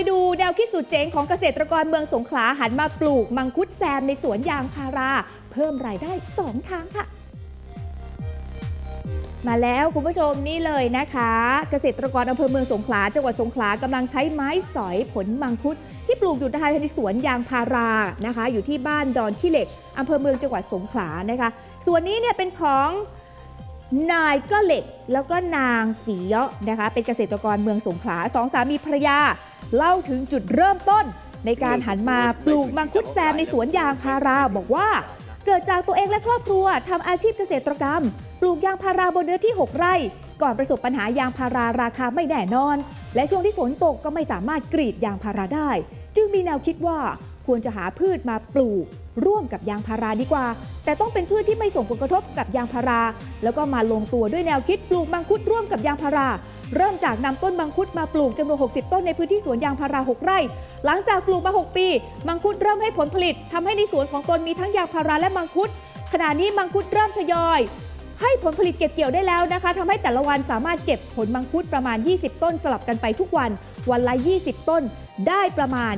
ไปดูแนวคิดสุดเจ๋งของเกษตรกรเมืองสงขลาหันมาปลูกมังคุดแซมในสวนยางพารา เพิ่มรายได้ 2 ทางค่ะ มาแล้วคุณผู้ชมนี่เลยนะคะ เกษตรกรอำเภอเมืองสงขลาจังหวัดสงขลากำลังใช้ไม้สอยผลมังคุด ที่ปลูกอยู่ภายในสวนยางพารานะคะ อยู่ที่บ้านดอนขี้เหล็กอำเภอเมืองจังหวัดสงขลานะคะส่วนนี้เนี่ยเป็นของ นายก็เหล็กแล้วก็นางสีเยาะนะคะ เป็นเกษตรกรเมืองสงขลาสองสามีภรรยา เล่าถึงจุดเริ่มต้น ในการหันมาปลูกมังคุดแซมในสวนยางพาราบอกว่า เกิดจากตัวเองและครอบครัวทำอาชีพเกษตรกรรม ปลูกยางพาราบนเนื้อที่ 6 ไร่ ก่อนประสบปัญหายางพาราราคาไม่แน่นอน และช่วงที่ฝนตกก็ไม่สามารถกรีดยางพาราได้ จึงมีแนวคิดว่าควรจะหาพืชมาปลูก ร่วมกับยางพาราดีกว่า แต่ต้องเป็นพืชที่ไม่ส่งผลกระทบกับยางพารา แล้วก็มาลงตัวด้วยแนวคิดปลูกมังคุดร่วมกับยางพารา เริ่มจากนำต้นมังคุดมาปลูกจำนวน 60 ต้นในพื้นที่สวนยางพารา 6 ไร่ หลังจากปลูกมา 6 ปี มังคุดเริ่มให้ผลผลิตทำให้ในสวนของตนมีทั้งยางพาราและมังคุดขณะนี้มังคุดเริ่มทยอย ให้ผลผลิตเก็บเกี่ยวได้แล้วนะคะทำให้แต่ละวันสามารถเก็บผลมังคุดประมาณ 20 ต้นสลับกันไปทุกวัน วันละ 20 ต้น ได้ประมาณ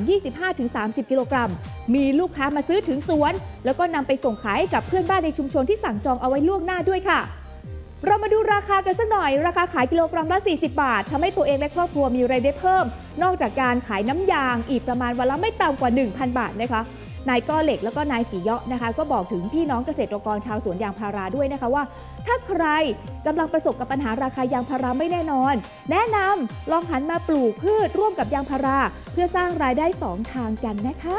25-30 กิโลกรัม มีลูกค้ามาซื้อถึงสวน แล้วก็นำไปส่งขายให้กับเพื่อนบ้านในชุมชนที่สั่งจองเอาไว้ล่วงหน้าด้วยค่ะ เรามาดูราคากันสักหน่อย ราคาขายกิโลกรัมละ 40 บาททำให้ตัวเองและครอบครัวมีรายได้เพิ่ม นอกจากการขายน้ำยางอีกประมาณวันละไม่ต่ำกว่า 1,000 บาทนะคะ นายก้อเหล็กแล้วก็นายฝีเยาะนะคะ ก็บอกถึงพี่น้องเกษตรกรชาวสวนยางพาราด้วยนะคะว่า ถ้าใครกำลังประสบกับปัญหาราคายางพาราไม่แน่นอน แนะนำลองหันมาปลูกพืชร่วมกับยางพารา เพื่อสร้างรายได้สองทางกันนะคะ